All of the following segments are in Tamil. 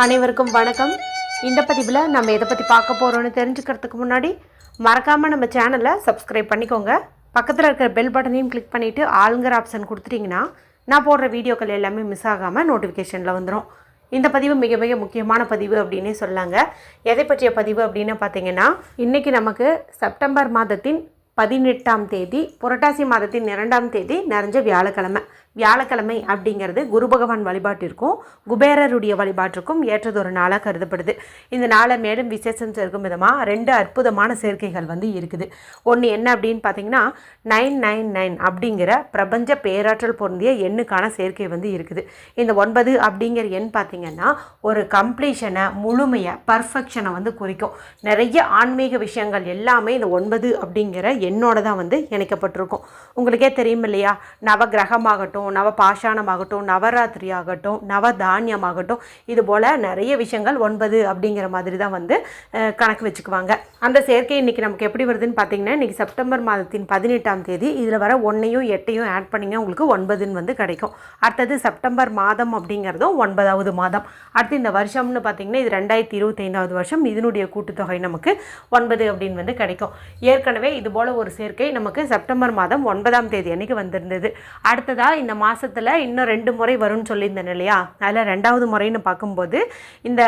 அனைவருக்கும் வணக்கம். இந்த பதிவில் நம்ம எதை பற்றி பார்க்க போகிறோன்னு தெரிஞ்சுக்கிறதுக்கு முன்னாடி மறக்காமல் நம்ம சேனலை சப்ஸ்கிரைப் பண்ணிக்கோங்க. பக்கத்தில் இருக்கிற பெல் பட்டனையும் கிளிக் பண்ணிவிட்டு ஆளுங்கிற ஆப்ஷன் கொடுத்துட்டிங்கன்னா நான் போடுற வீடியோக்கள் எல்லாமே மிஸ் ஆகாமல் நோட்டிஃபிகேஷனில் வந்துடும் இந்த பதிவு மிக மிக முக்கியமான பதிவு அப்படின்னே சொல்லாங்க எதை பற்றிய பதிவு அப்படின்னு பார்த்தீங்கன்னா இன்றைக்கி நமக்கு செப்டம்பர் மாதத்தின் பதினெட்டாம் தேதி புரட்டாசி மாதத்தின் இரண்டாம் தேதி நிறைஞ்ச வியாழக்கிழமை. வியாழக்கிழமை அப்படிங்கிறது குரு பகவான் வழிபாட்டிற்கும் குபேரருடைய வழிபாட்டிற்கும் ஏற்றதொரு நாளாக கருதப்படுது. இந்த நாளை மேலும் விசேஷம் சேர்க்கும் விதமாக ரெண்டு அற்புதமான சேர்க்கைகள் வந்து இருக்குது. ஒன்று என்ன அப்படின்னு பார்த்தீங்கன்னா நைன் நைன் நைன் அப்படிங்கிற பிரபஞ்ச பேராற்றல் பொருந்திய எண்ணுக்கான சேர்க்கை வந்து இருக்குது. இந்த ஒன்பது அப்படிங்கிற எண் பார்த்தீங்கன்னா ஒரு கம்ப்ளீஷனை முழுமையை பர்ஃபெக்ஷனை வந்து குறிக்கும். நிறைய ஆன்மீக விஷயங்கள் எல்லாமே இந்த ஒன்பது அப்படிங்கிற எண்ணோட தான் வந்து இணைக்கப்பட்டிருக்கும். உங்களுக்கே தெரியும் இல்லையா? நவகிரகமாகட்டும் ஆகட்டும் நவ பாஷாணமாகட்டும் நவராத்திரி ஆகட்டும் நவதானியமாகட்டும் இது போல் நிறைய விஷயங்கள் ஒன்பது அப்படிங்கிற மாதிரி தான் வந்து கணக்கு வச்சுக்குவாங்க. அந்த சேர்க்கை இன்றைக்கி நமக்கு எப்படி வருதுன்னு பார்த்தீங்கன்னா இன்றைக்கி செப்டம்பர் மாதத்தின் பதினெட்டாம் தேதி இதில் வர ஒன்றையும் எட்டையும் ஆட் பண்ணிங்கன்னா உங்களுக்கு ஒன்பதுன்னு வந்து கிடைக்கும். அடுத்தது செப்டம்பர் மாதம் அப்படிங்கிறதும் ஒன்பதாவது மாதம். அடுத்து இந்த வருஷம்னு பார்த்தீங்கன்னா இது ரெண்டாயிரத்தி இருபத்தைந்தாவது வருஷம். இதனுடைய கூட்டுத்தொகை நமக்கு ஒன்பது அப்படின்னு வந்து கிடைக்கும். ஏற்கனவே இது போல் ஒரு சேர்க்கை நமக்கு செப்டம்பர் மாதம் ஒன்பதாம் தேதி அன்றைக்கி வந்திருந்தது. அடுத்ததாக இந்த மாதத்தில் இன்னும் ரெண்டு முறை வரும்னு சொல்லியிருந்தேன் இல்லையா? அதில் ரெண்டாவது முறைன்னு பார்க்கும்போது இந்த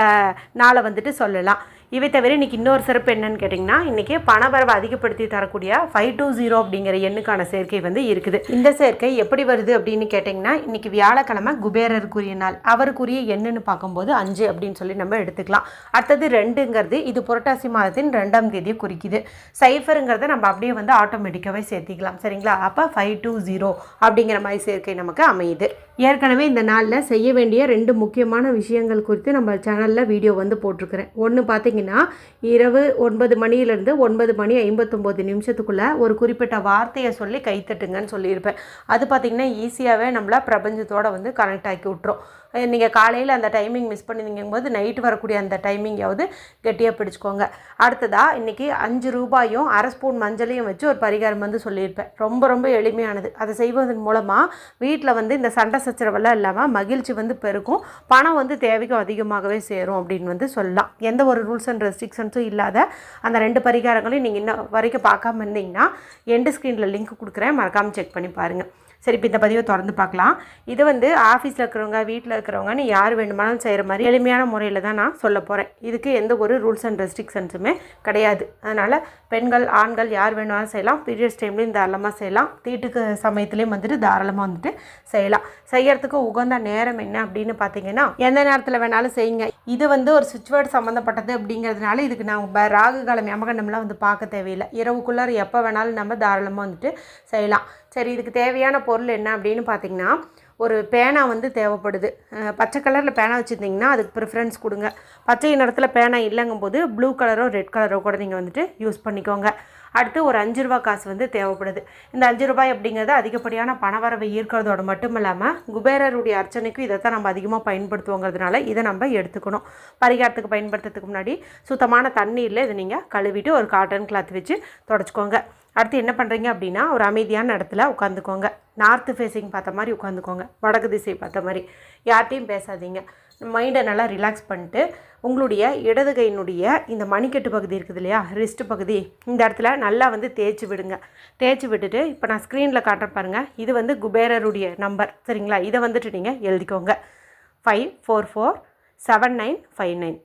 நாளை வந்துட்டு சொல்லலாம். இவை தவிர இன்றைக்கி இன்னொரு சிறப்பு என்னன்னு கேட்டிங்கன்னா இன்றைக்கி பணவரவை அதிகப்படுத்தி தரக்கூடிய ஃபைவ் டூ ஜீரோ அப்படிங்கிற எண்ணுக்கான சேர்க்கை வந்து இருக்குது. இந்த சேர்க்கை எப்படி வருது அப்படின்னு கேட்டிங்கன்னா இன்றைக்கி வியாழக்கிழமை குபேரருக்குரிய நாள். அவருக்குரிய எண்ணுன்னு பார்க்கும்போது அஞ்சு அப்படின்னு சொல்லி நம்ம எடுத்துக்கலாம். அடுத்தது ரெண்டுங்கிறது இது புரட்டாசி மாதத்தின் ரெண்டாம் தேதியை குறிக்குது. சைஃபருங்கிறத நம்ம அப்படியே வந்து ஆட்டோமேட்டிக்காகவே சேர்த்திக்கலாம். சரிங்களா? அப்போ ஃபைவ் டூ ஜீரோ அப்படிங்கிற மாதிரி சேர்க்கை நமக்கு அமையுது. ஏற்கனவே இந்த நாளில் செய்ய வேண்டிய ரெண்டு முக்கியமான விஷயங்கள் குறித்து நம்ம சேனலில் வீடியோ வந்து போட்டிருக்கிறேன். ஒன்று பார்த்தீங்கன்னா இரவு ஒன்பது மணியிலேருந்து ஒன்பது மணி ஐம்பத்தொம்போது நிமிஷத்துக்குள்ளே ஒரு குறிப்பிட்ட வார்த்தையை சொல்லி கைத்தட்டுங்கன்னு சொல்லியிருப்பேன். அது பார்த்திங்கன்னா ஈஸியாகவே நம்மளை பிரபஞ்சத்தோட வந்து கனெக்ட் ஆக்கி விட்ரும் நீங்கள் காலையில் அந்த டைமிங் மிஸ் பண்ணிருங்கும் போது நைட்டு வரக்கூடிய அந்த டைமிங்காவது கெட்டியாக பிடிச்சிக்கோங்க. அடுத்ததாக இன்றைக்கி அஞ்சு ரூபாயும் அரை ஸ்பூன் மஞ்சளையும் வச்சு ஒரு பரிகாரம் வந்து சொல்லியிருப்பேன். ரொம்ப ரொம்ப எளிமையானது. அதை செய்வதன் மூலமாக வீட்டில் வந்து இந்த சண்டை சச்சரவெல்லாம் இல்லாமல் மகிழ்ச்சி வந்து பெருக்கும் பணம் வந்து தேவைக்கும் அதிகமாகவே சேரும் அப்படின்னு வந்து சொல்லலாம். எந்த ஒரு ரூல்ஸ் அண்ட் ரெஸ்ட்ரிக்ஷன்ஸும் இல்லாத அந்த ரெண்டு பரிகாரங்களையும் நீங்கள் இன்னும் வரைக்கும் பார்க்காம இருந்தீங்கன்னா எண்டு ஸ்க்ரீனில் லிங்க் கொடுக்குறேன். மறக்காமல் செக் பண்ணி பாருங்கள் சரி இப்போ இந்த பதிவை திறந்து பார்க்கலாம். இது வந்து ஆஃபீஸில் இருக்கிறவங்க வீட்டில் இருக்கிறவங்கன்னு யார் வேணுமானாலும் செய்கிற மாதிரி எளிமையான முறையில் தான் நான் சொல்ல போகிறேன் இதுக்கு எந்த ஒரு ரூல்ஸ் அண்ட் ரெஸ்ட்ரிக்ஷன்ஸுமே கிடையாது. அதனால் பெண்கள் ஆண்கள் யார் வேணுமாலும் செய்யலாம். பீரியட்ஸ் டைம்லேயும் தாராளமாக செய்யலாம். தீட்டுக்கு சமயத்துலேயும் வந்துட்டு தாராளமாக வந்துட்டு செய்யலாம். செய்யறதுக்கு உகந்த நேரம் என்ன அப்படின்னு பார்த்தீங்கன்னா எந்த நேரத்தில் வேணாலும் செய்யுங்க. இது வந்து ஒரு சுவிட்ச் வேர்டு சம்மந்தப்பட்டது அப்படிங்கிறதுனால இதுக்கு நான் ப- ராகு காலம் யமகண்டம்லாம் வந்து பார்க்க தேவையில்லை. இரவுக்குள்ளார எப்போ வேணாலும் நம்ம தாராளமாக வந்துட்டு செய்யலாம். சரி இதுக்கு தேவையான பொருள் என்ன அப்படின்னு பார்த்தீங்கன்னா ஒரு பேனா வந்து தேவைப்படுது. பச்சை கலரில் பேனா வச்சுருந்தீங்கன்னா அதுக்கு ப்ரிஃபரன்ஸ் கொடுங்க. பச்சை நிறத்தில் பேனா இல்லைங்கும்போது ப்ளூ கலரோ ரெட் கலரோ கூட நீங்கள் வந்துட்டு யூஸ் பண்ணிக்கோங்க. அடுத்து ஒரு அஞ்சு ரூபா காசு வந்து தேவைப்படுது. இந்த அஞ்சு ரூபாய் அப்படிங்கிறது அதிகப்படியான பணவரவை ஈர்க்கிறதோட மட்டும் இல்லாமல் குபேரருடைய அர்ச்சனைக்கும் இதை தான் நம்ம அதிகமாக பயன்படுத்துவோங்கிறதுனால இதை நம்ம எடுத்துக்கணும். பரிகாரத்துக்கு பயன்படுத்துறதுக்கு முன்னாடி சுத்தமான தண்ணீரில் இதை நீங்கள் கழுவிட்டு ஒரு காட்டன் கிளாத் வச்சு தொடச்சிக்கோங்க. அடுத்து என்ன பண்ணுறீங்க அப்படின்னா ஒரு அமைதியான இடத்துல உட்காந்துக்கோங்க. நார்த்து ஃபேஸிங் பார்த்த மாதிரி உட்காந்துக்கோங்க. வடக்கு திசை பார்த்த மாதிரி. யார்ட்டையும் பேசாதீங்க. மைண்டை நல்லா ரிலாக்ஸ் பண்ணிட்டு உங்களுடைய இடது கையினுடைய இந்த மணிக்கட்டு பகுதி இருக்குது இல்லையா? ரிஸ்ட் பகுதி. இந்த இடத்துல நல்லா வந்து தேய்ச்சி விடுங்க. தேய்ச்சி விட்டுட்டு இப்போ நான் ஸ்க்ரீனில் காட்டுறேன் பாருங்கள் இது வந்து குபேரருடைய நம்பர் சரிங்களா? இதை வந்துட்டு நீங்கள் எழுதிக்கோங்க. Five four four seven nine five nine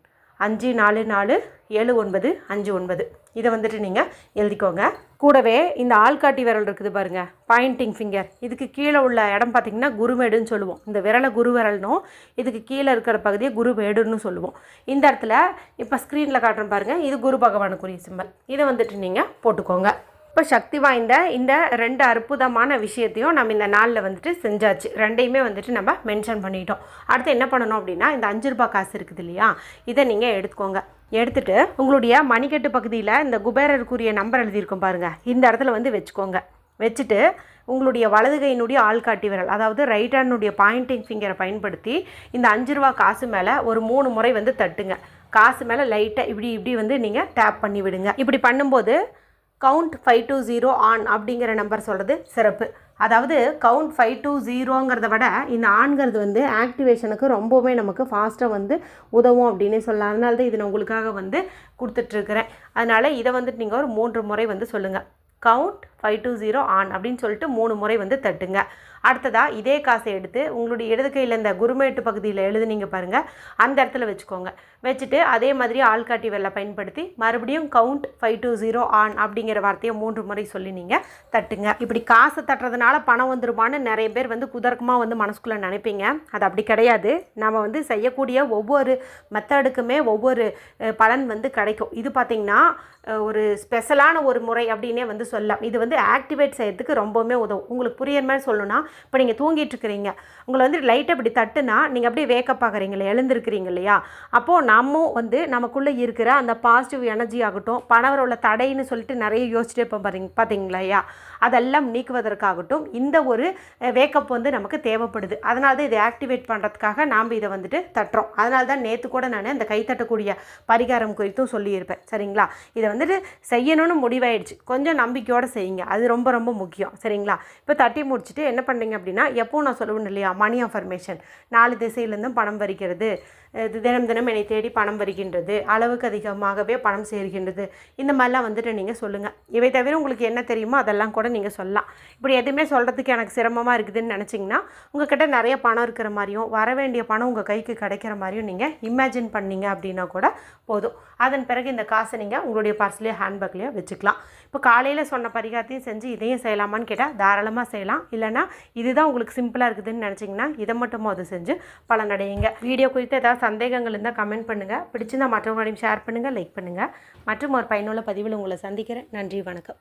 அஞ்சு நாலு நாலு ஏழு ஒன்பது அஞ்சு ஒன்பது. இதை வந்துட்டு நீங்கள் எழுதிக்கோங்க. கூடவே இந்த ஆள்காட்டி விரல் இருக்குது பாருங்க. பாயிண்டிங் ஃபிங்கர் இதுக்கு கீழே உள்ள இடம் பார்த்திங்கன்னா குருமேடுன்னு சொல்லுவோம். இந்த விரலை குரு விரல்னும் இதுக்கு கீழே இருக்கிற பகுதியை குருமேடுன்னு சொல்லுவோம். இந்த இடத்துல இப்போ ஸ்க்ரீனில் காட்டுறேன் பாருங்கள் இது குரு பகவானுக்குரிய சிம்பல் இதை வந்துட்டு நீங்கள் போட்டுக்கோங்க. ரொம்ப சக்தி வாய்ந்த இந்த ரெண்டு அற்புதமான விஷயத்தையும் நம்ம இந்த நாளில் வந்துட்டு செஞ்சாச்சு. ரெண்டையுமே வந்துட்டு நம்ம மென்ஷன் பண்ணிட்டோம். அடுத்து என்ன பண்ணணும் அப்படின்னா இந்த அஞ்சு ரூபாய் காசு இருக்குது இல்லையா? இதை நீங்கள் எடுத்துக்கோங்க. எடுத்துட்டு உங்களுடைய மணிக்கட்டு பகுதியில் இந்த குபேரருக்குரிய நம்பர் எழுதியிருக்கும் பாருங்கள் இந்த இடத்துல வந்து வச்சுக்கோங்க. வச்சுட்டு உங்களுடைய வலது கையினுடைய ஆள்காட்டி விரல் அதாவது ரைட் ஹேண்டுடைய பாயிண்டிங் ஃபிங்கரை பயன்படுத்தி இந்த அஞ்சு ரூபா காசு மேலே ஒரு மூணு முறை வந்து தட்டுங்க. காசு மேலே லைட்டாக இப்படி இப்படி வந்து நீங்கள் டேப் பண்ணி விடுங்க. இப்படி பண்ணும்போது count five two zero on அப்படிங்கிற நம்பர் சொல்கிறது சிறப்பு. அதாவது கவுண்ட் ஃபைவ் டூ ஜீரோங்கிறத விட இந்த ஆண்கிறது வந்து ஆக்டிவேஷனுக்கு ரொம்பவே நமக்கு ஃபாஸ்ட்டாக வந்து உதவும் அப்படின்னு சொல்லலாம். அதனால தான் இது நான் உங்களுக்காக வந்து கொடுத்துட்ருக்குறேன் அதனால் இதை வந்துட்டு நீங்கள் ஒரு மூன்று முறை வந்து சொல்லுங்கள் count five two zero on அப்படின்னு சொல்லிட்டு மூணு முறை வந்து தட்டுங்க. அடுத்ததாக இதே காசை எடுத்து உங்களுடைய இடது கையில் இந்த குருமேட்டு பகுதியில் எழுதுனீங்க பாருங்கள் அந்த இடத்துல வச்சுக்கோங்க. வச்சுட்டு அதே மாதிரி ஆள்காட்டி வெள்ளை பயன்படுத்தி மறுபடியும் count five two zero on அப்படிங்கிற வார்த்தையை மூன்று முறை சொல்லி நீங்கள் தட்டுங்க. இப்படி காசை தட்டுறதுனால பணம் வந்துருமான்னு நிறைய பேர் வந்து குதர்க்கமாக வந்து மனசுக்குள்ளே நினைப்பீங்க. அது அப்படி கிடையாது. நம்ம வந்து செய்யக்கூடிய ஒவ்வொரு மெத்தடுக்குமே ஒவ்வொரு பலன் வந்து கிடைக்கும். இது பார்த்திங்கன்னா ஒரு ஸ்பெஷலான ஒரு முறை அப்படின்னே வந்து சொல்லலாம். இது வந்து ஆக்டிவேட் செய்யறதுக்கு ரொம்பவுமே உதவும். உங்களுக்கு புரியுற மாதிரி சொல்லணும்னா இப்போ நீங்கள் தூங்கிட்டு இருக்கிறீங்க. உங்களை வந்து லைட்டை இப்படி தட்டுனா நீங்கள் அப்படியே வேக்கப் ஆகுறீங்களே எழுந்திருக்கிறீங்க இல்லையா? அப்போது நம்ம வந்து நமக்குள்ளே இருக்கிற அந்த பாசிட்டிவ் எனர்ஜி ஆகட்டும் பணவர் உள்ள தடைன்னு சொல்லிட்டு நிறைய யோசிச்சுட்டே இப்போ பாருங்க பார்த்தீங்களா அதெல்லாம் நீக்குவதற்காகட்டும் இந்த ஒரு வேக்கப் வந்து நமக்கு தேவைப்படுது. அதனால தான் இதை ஆக்டிவேட் பண்ணுறதுக்காக நாம் இதை வந்துட்டு தட்டுறோம். அதனால தான் நேற்று கூட நான் இந்த கை தட்டக்கூடிய பரிகாரம் குறித்தும் சொல்லியிருப்பேன். சரிங்களா? இதை வந்துட்டு செய்யணும்னு முடிவாயிடுச்சு. கொஞ்சம் நம்பி நம்பிக்கையோடு செய்யுங்க. அது ரொம்ப ரொம்ப முக்கியம். சரிங்களா? இப்போ தட்டி முடிச்சுட்டு என்ன பண்ணுறீங்க அப்படின்னா எப்போவும் நான் சொல்லுவேன் இல்லையா? மணி அஃபர்மேஷன் நாலு திசையிலேருந்தும் பணம் வரிக்கிறது. தினம் தினம் என்னை தேடி பணம் வருகின்றது. அளவுக்கு அதிகமாகவே பணம் சேர்கின்றது. இந்த மாதிரிலாம் வந்துட்டு நீங்கள் சொல்லுங்கள் இவை தவிர உங்களுக்கு என்ன தெரியுமோ அதெல்லாம் கூட நீங்கள் சொல்லலாம். இப்படி எதுவுமே சொல்கிறதுக்கு எனக்கு சிரமமாக இருக்குதுன்னு நினச்சிங்கன்னா உங்கள்கிட்ட நிறைய பணம் இருக்கிற மாதிரியும் வர வேண்டிய பணம் உங்கள் கைக்கு கிடைக்கிற மாதிரியும் நீங்கள் இமேஜின் பண்ணீங்க அப்படின்னா கூட போதும். அதன் பிறகு இந்த காசை நீங்கள் உங்களுடைய பர்ஸ்லேயோ ஹேண்ட்பேக்லேயோ வச்சுக்கலாம். இப்போ காலையில் சொன்ன பரிகாரத்தையும் செஞ்சு இதையும் செய்யலாமான்னு கேட்டால் தாராளமாக செய்யலாம். இல்லைனா இதுதான் உங்களுக்கு சிம்பிளாக இருக்குதுன்னு நினச்சிங்கன்னா இதை மட்டும் அது செஞ்சு பலனடையுங்க வீடியோ குறித்து ஏதாவது சந்தேகங்கள் இருந்தால் கமெண்ட் பண்ணுங்கள் பிடிச்சிருந்தா மற்றவங்களையும் ஷேர் பண்ணுங்கள் லைக் பண்ணுங்கள் மற்றும் ஒரு பயனுள்ள பதிவில் உங்களை சந்திக்கிறேன். நன்றி வணக்கம்.